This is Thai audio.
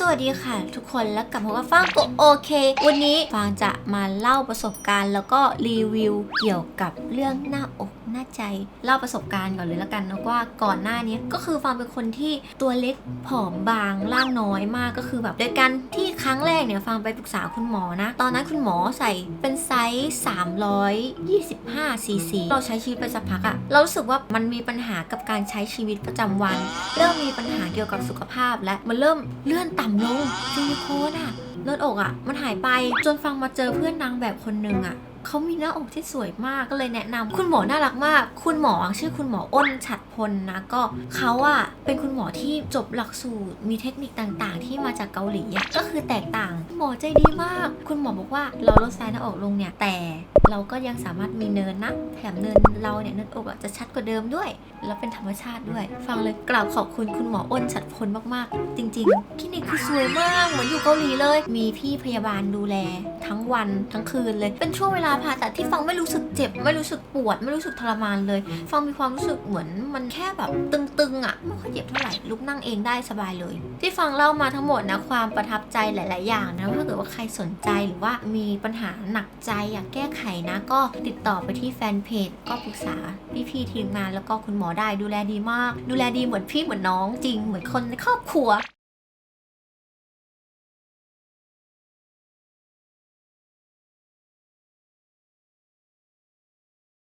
สวัสดีค่ะ ทุกคนแล้วกลับมากับฟางก็โอเค วันนี้ฟางจะมาเล่าประสบการณ์แล้วก็รีวิวเกี่ยวกับเรื่องหน้าอกหน้าใจ เล่าประสบการณ์ก่อนเลยแล้วกันนะว่าก่อนหน้านี้ก็คือฟางเป็นคนที่ตัวเล็กผอมบางร่างน้อยมากก็คือแบบโดยการที่ครั้งแรกเนี่ยฟางไปปรึกษาคุณหมอนะ ตอนนั้นคุณหมอใส่เป็นไซส์325ซีซีเราใช้ชีวิตไปสักพักอะเรารู้สึกว่ามันมีปัญหากับการใช้ชีวิตประจำวัน เริ่มมีปัญหาเกี่ยวกับสุขภาพและมันเริ่มเลื่อนต่ำลงซิลิโคนอะเลือดอกอะมันหายไปจนฟังมาเจอเพื่อนนางแบบคนหนึ่งอะ เขามีหน้าอกที่สวยมากก็เลยแนะนำคุณหมอน่ารักมาก คุณหมอชื่อคุณหมออ้นฉัดพลนะก็เขาอะเป็นคุณหมอที่จบหลักสูตรมีเทคนิคต่างๆ ที่มาจากเกาหลีก็คือแตกต่าง หมอใจดีมาก คุณหมอบอกว่าเราลดไซส์หน้าอกลงเนี่ยแต่เราก็ยังสามารถมีเนินนะแถมเนินเราเนี่ยเนินอกอะจะชัดกว่าเดิมด้วย แล้วเป็นธรรมชาติด้วย ฟังเลยกราบขอบคุณคุณหมออ้นฉัดพลมากๆ จริงๆคลินิกคือสวยมากเหมือนอยู่เกาหลีเลย มีพี่พยาบาลดูแล ทั้งวันทั้งคืนเลย เป็นช่วงเวลาผ่าตัดที่ฟังไม่รู้สึกเจ็บ ไม่รู้สึกปวด ไม่รู้สึกทรมานเลย ฟังมีความรู้สึกเหมือนมันแค่แบบตึงๆอะไม่ค่อยเจ็บเท่าไหร่ลุกนั่งเองได้สบายเลย ที่ฟังเล่ามาทั้งหมดนะความประทับใจหลาย ๆ อย่างนะถ้าเกิดว่าใครสนใจหรือว่ามีปัญหาหนักใจอยากแก้ไขนะ ก็ติดต่อไปที่แฟนเพจก็ปรึกษาพี่ๆทีมงานแล้วก็คุณหมอได้ดูแลดีมาก ดูแลดีเหมือนพี่เหมือนน้องจริงเหมือนคนในครอบครัว